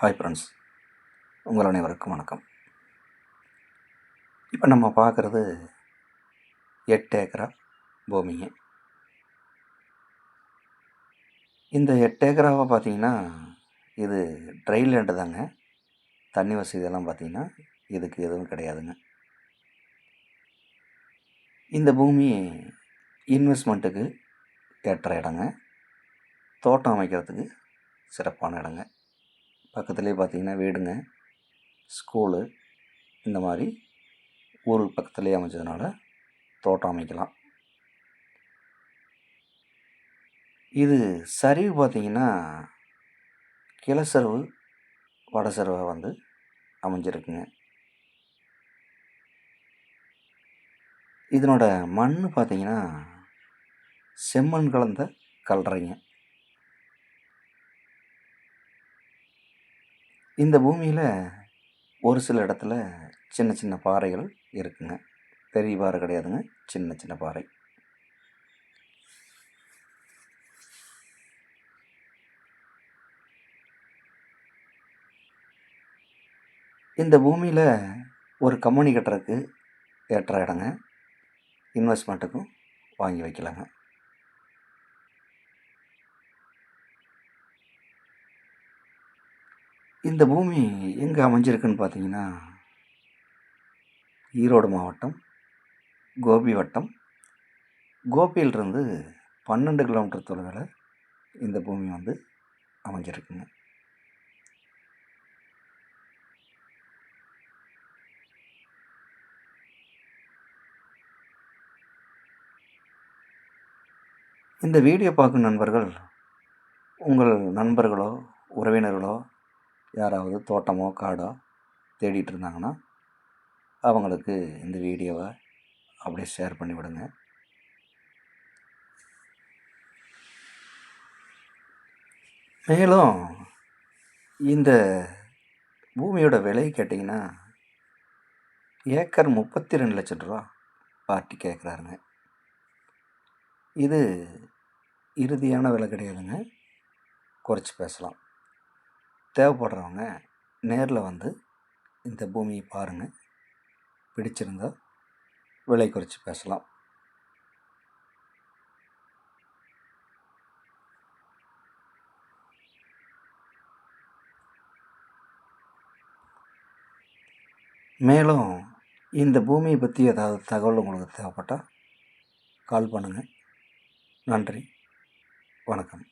Hi friends உங்கள் அனைவருக்கும் வணக்கம். இப்போ நம்ம பார்க்குறது எட்டு ஏக்கரா பூமிங்க. இந்த எட்டு ஏக்கராவை பார்த்தீங்கன்னா இது ட்ரை லேண்டு தாங்க. தண்ணி வசதியெல்லாம் பார்த்தீங்கன்னா இதுக்கு எதுவும் கிடையாதுங்க. இந்த பூமி இன்வெஸ்ட்மெண்ட்டுக்கு ஏற்ற இடங்க. தோட்டம் அமைக்கிறதுக்கு சிறப்பான இடங்க. பக்கத்துலேயே பார்த்தீங்கன்னா வீடுங்க. ஸ்கூலு. இந்த மாதிரி ஊருக்கு பக்கத்துலேயே அமைஞ்சதுனால தோட்டம் அமைக்கலாம். இது சரிவு பார்த்தீங்கன்னா கிளசரிவு வடசரிவை வந்து அமைஞ்சிருக்குங்க. இதனோட மண் பார்த்தீங்கன்னா செம்மண் கலந்த கல்றைங்க. இந்த பூமியில் ஒரு சில இடத்துல சின்ன சின்ன பாறைகள் இருக்குங்க. பெரிய பாறை கிடையாதுங்க சின்ன சின்ன பாறை. இந்த பூமியில் ஒரு கம்பெனி கட்டுறதுக்கு ஏற்ற இடங்க. இன்வெஸ்ட்மெண்ட்டுக்கும் வாங்கி வைக்கலாங்க. இந்த பூமி எங்கே அமைஞ்சிருக்குன்னு பார்த்தீங்கன்னா ஈரோடு மாவட்டம் கோபி வட்டம். கோபியிலிருந்து பன்னெண்டு கிலோமீட்டர் தொலைவில் இந்த பூமி வந்து அமைஞ்சிருக்குங்க. இந்த வீடியோ பார்க்கும் நண்பர்கள் உங்கள் நண்பர்களோ உறவினர்களோ யாராவது தோட்டமோ காடோ தேடிட்டு இருந்தாங்கன்னா அவங்களுக்கு இந்த வீடியோவை அப்படியே ஷேர் பண்ணி விடுங்க மேலும் இந்த பூமியோட விலை கேட்டிங்கன்னா ஏக்கர் முப்பத்தி ரெண்டு லட்சம் ரூபா பார்ட்டி கேட்குறாருங்க. இது இறுதியான விலை கிடையாதுங்க. குறைச்சி பேசலாம். தேவைப்படுறவங்க நேரில் வந்து இந்த பூமியை பாருங்கள் பிடிச்சிருந்தா விலை குறைச்சி பேசலாம். மேலும் இந்த பூமியை பற்றி ஏதாவது தகவல் உங்களுக்கு தேவைப்பட்டால் கால் பண்ணுங்கள் நன்றி. வணக்கம்.